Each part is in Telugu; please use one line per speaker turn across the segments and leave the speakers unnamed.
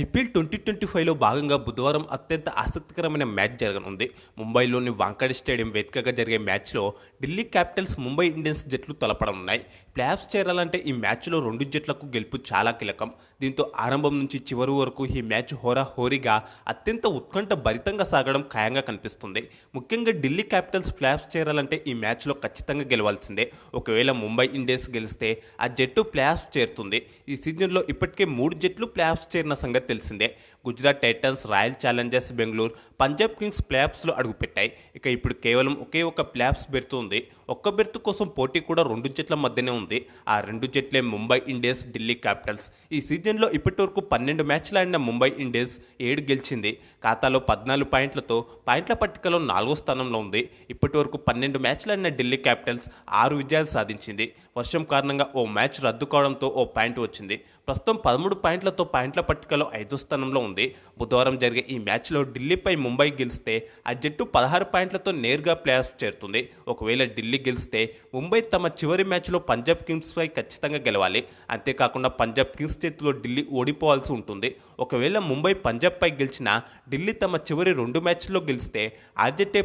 ఐపీఎల్ ట్వంటీ ట్వంటీ ఫైవ్లో భాగంగా బుధవారం అత్యంత ఆసక్తికరమైన మ్యాచ్ జరగనుంది. ముంబైలోని వాంకడే స్టేడియం వేదికగా జరిగే మ్యాచ్లో ఢిల్లీ క్యాపిటల్స్ ముంబై ఇండియన్స్ జట్లు తలపడనున్నాయి. ప్లేఆఫ్స్ చేరాలంటే ఈ మ్యాచ్లో రెండు జట్లకు గెలుపు చాలా కీలకం. దీంతో ఆరంభం నుంచి చివరి వరకు ఈ మ్యాచ్ హోరా హోరీగా అత్యంత ఉత్కంఠ భరితంగా సాగడం ఖాయంగా కనిపిస్తుంది. ముఖ్యంగా ఢిల్లీ క్యాపిటల్స్ ప్లేఆఫ్స్ చేరాలంటే ఈ మ్యాచ్లో ఖచ్చితంగా గెలవాల్సిందే. ఒకవేళ ముంబై ఇండియన్స్ గెలిస్తే ఆ జట్టు ప్లేఆఫ్స్ చేరుతుంది. ఈ సీజన్లో ఇప్పటికే మూడు జట్లు ప్లేఆఫ్స్ చేరిన సంగతి తెలిసిందే. Gujarat Titans Royal Challengers Bengaluru Punjab Kings ప్లేఆఫ్స్లో అడుగుపెట్టాయి. ఇక ఇప్పుడు కేవలం ఒకే ఒక ప్లేఆఫ్స్ పెడుతుంది. ఒక్క బెర్త్ కోసం పోటీ కూడా రెండు జట్ల మధ్యనే ఉంది. ఆ రెండు జట్లే ముంబై ఇండియన్స్ ఢిల్లీ క్యాపిటల్స్. ఈ సీజన్లో ఇప్పటివరకు పన్నెండు మ్యాచ్లు ఆడిన ముంబై ఇండియన్స్ ఏడు గెలిచింది. ఖాతాలో పద్నాలుగు పాయింట్లతో పాయింట్ల పట్టికలో నాలుగో స్థానంలో ఉంది. ఇప్పటి వరకు పన్నెండు మ్యాచ్లు ఆడిన ఢిల్లీ క్యాపిటల్స్ ఆరు విజయాలు సాధించింది. వర్షం కారణంగా ఓ మ్యాచ్ రద్దు కావడంతో ఓ పాయింట్ వచ్చింది. ప్రస్తుతం పదమూడు పాయింట్లతో పాయింట్ల పట్టికలో ఐదో స్థానంలో ఉంది. బుధవారం జరిగే ఈ మ్యాచ్లో ఢిల్లీపై ముంబై గెలిస్తే ఆ జట్టు పదహారు పాయింట్లతో నేరుగా ప్లేఆఫ్ చేరుతుంది. ఒకవేళ ఢిల్లీ గెలిస్తే ముంబై తమ చివరి మ్యాచ్లో పంజాబ్ కింగ్స్పై ఖచ్చితంగా గెలవాలి. అంతేకాకుండా పంజాబ్ కింగ్స్ చేతిలో ఢిల్లీ ఓడిపోవాల్సి ఉంటుంది. ఒకవేళ ముంబై పంజాబ్పై గెలిచినా ఢిల్లీ తమ చివరి రెండు మ్యాచ్ల్లో గెలిస్తే ఆ జట్టే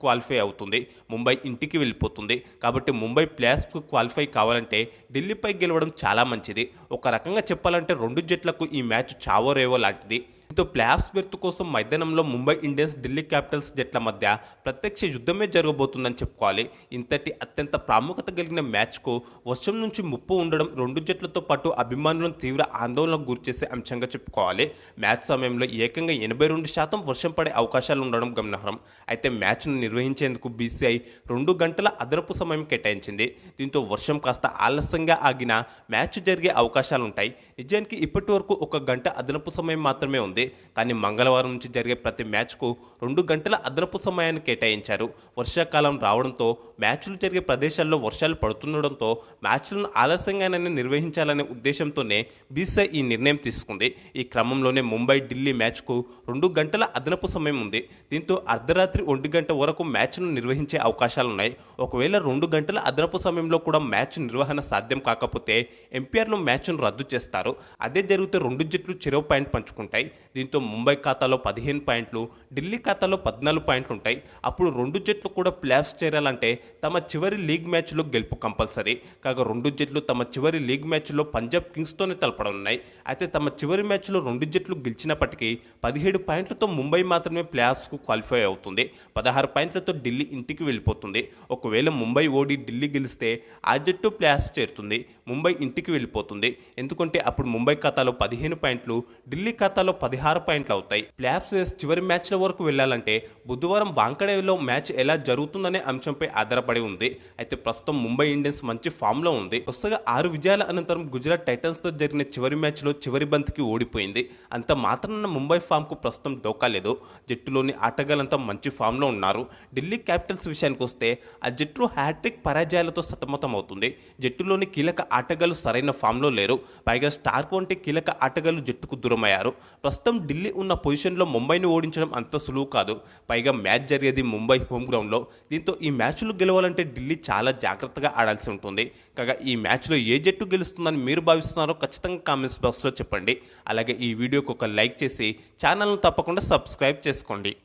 క్వాలిఫై అవుతుంది. ముంబై ఇంటికి వెళ్ళిపోతుంది. కాబట్టి ముంబై ప్లేఆఫ్కు క్వాలిఫై కావాలంటే ఢిల్లీపై గెలవడం చాలా మంచిది. ఒక రకంగా చెప్పాలంటే రెండు జట్లకు ఈ మ్యాచ్ చావోరేవో లాంటిది. దీంతో ప్లాప్స్ బెర్త్ కోసం మైదానంలో ముంబై ఇండియన్స్ ఢిల్లీ క్యాపిటల్స్ జట్ల మధ్య ప్రత్యక్ష యుద్ధమే జరగబోతుందని చెప్పుకోవాలి. ఇంతటి అత్యంత ప్రాముఖ్యత కలిగిన మ్యాచ్కు వర్షం నుంచి ముప్పు ఉండడం రెండు జట్లతో పాటు అభిమానులను తీవ్ర ఆందోళనకు గురిచేసే అంశంగా చెప్పుకోవాలి. మ్యాచ్ సమయంలో ఏకంగా ఎనభై రెండు శాతం వర్షం పడే అవకాశాలు ఉండడం గమనార్హం. అయితే మ్యాచ్ను నిర్వహించేందుకు బీసీఐ రెండు గంటల అదనపు సమయం కేటాయించింది. దీంతో వర్షం కాస్త ఆలస్యంగా ఆగిన మ్యాచ్ జరిగే అవకాశాలుంటాయి. నిజానికి ఇప్పటి వరకు ఒక గంట అదనపు సమయం మాత్రమే ఉంది. కానీ మంగళవారం నుంచి జరిగే ప్రతి మ్యాచ్కు రెండు గంటల అదనపు సమయాన్ని కేటాయించారు. వర్షాకాలం రావడంతో మ్యాచ్లు జరిగే ప్రదేశాల్లో వర్షాలు పడుతుండడంతో మ్యాచ్లను ఆలస్యంగానే నిర్వహించాలనే ఉద్దేశంతోనే బీసీఐ ఈ నిర్ణయం తీసుకుంది. ఈ క్రమంలోనే ముంబై ఢిల్లీ మ్యాచ్కు రెండు గంటల అదనపు సమయం ఉంది. దీంతో అర్ధరాత్రి ఒంటి గంట వరకు మ్యాచ్ను నిర్వహించే అవకాశాలున్నాయి. ఒకవేళ రెండు గంటల అదనపు సమయంలో కూడా మ్యాచ్ నిర్వహణ సాధ్యం కాకపోతే ఎంపీఆర్లు మ్యాచ్ను రద్దు చేస్తారు. అదే జరిగితే రెండు జట్లు చెరో పాయింట్ పంచుకుంటాయి. దీంతో ముంబై ఖాతాలో పదిహేను పాయింట్లు ఢిల్లీ ఖాతాలో పద్నాలుగు పాయింట్లు ఉంటాయి. అప్పుడు రెండు జట్లు కూడా ప్లేఆఫ్స్ చేరాలంటే తమ చివరి లీగ్ మ్యాచ్లో గెలుపు కంపల్సరీ. కాగా రెండు జట్లు తమ చివరి లీగ్ మ్యాచ్లో పంజాబ్ కింగ్స్తోనే తలపడనున్నాయి. అయితే తమ చివరి మ్యాచ్లో రెండు జట్లు గెలిచినప్పటికీ పదిహేడు పాయింట్లతో ముంబై మాత్రమే ప్లేఆఫ్స్కు క్వాలిఫై అవుతుంది. పదహారు పాయింట్లతో ఢిల్లీ ఇంటికి వెళ్ళిపోతుంది. ఒకవేళ ముంబై ఓడి ఢిల్లీ గెలిస్తే ఆ జట్టు ప్లేఆఫ్స్ చేరుతుంది. ముంబై ఇంటికి వెళ్ళిపోతుంది. ఎందుకంటే అప్పుడు ముంబై ఖాతాలో పదిహేను పాయింట్లు ఢిల్లీ ఖాతాలో పదిహారు పాయింట్లు అవుతాయి. ప్లాప్స్ చివరి మ్యాచ్ల వరకు వెళ్ళాలంటే బుధవారం వాంకడేలో మ్యాచ్ ఎలా జరుగుతుందనే అంశంపై ఆధారపడి ఉంది. అయితే ప్రస్తుతం ముంబై ఇండియన్స్ మంచి ఫామ్లో ఉంది. వరుసగా ఆరు విజయాల అనంతరం గుజరాత్ టైటన్స్తో జరిగిన చివరి మ్యాచ్లో చివరి బంతికి ఓడిపోయింది. అంత మాత్రాన ముంబై ఫామ్కు ప్రస్తుతం డోకా లేదు. జట్టులోని ఆటగాళ్ళంతా మంచి ఫామ్లో ఉన్నారు. ఢిల్లీ క్యాపిటల్స్ విషయానికి వస్తే ఆ జట్టు హ్యాట్రిక్ పరాజయాలతో సతమతం అవుతుంది. జట్టులోని కీలక ఆటగాళ్ళు సరైన ఫామ్లో లేరు. పైగా స్టార్క్ వంటి కీలక ఆటగాళ్ళు జట్టుకు దూరమయ్యారు. ప్రస్తుతం ఢిల్లీ ఉన్న పొజిషన్లో ముంబైని ఓడించడం అంత సులువు కాదు. పైగా మ్యాచ్ జరిగేది ముంబై హోమ్ గ్రౌండ్లో. దీంతో ఈ మ్యాచ్లు గెలవాలంటే ఢిల్లీ చాలా జాగ్రత్తగా ఆడాల్సి ఉంటుంది. కాగా ఈ మ్యాచ్లో ఏ జట్టు గెలుస్తుందని మీరు భావిస్తున్నారో ఖచ్చితంగా కామెంట్స్ బాక్స్లో చెప్పండి. అలాగే ఈ వీడియోకి ఒక లైక్ చేసి ఛానల్ను తప్పకుండా సబ్స్క్రైబ్ చేసుకోండి.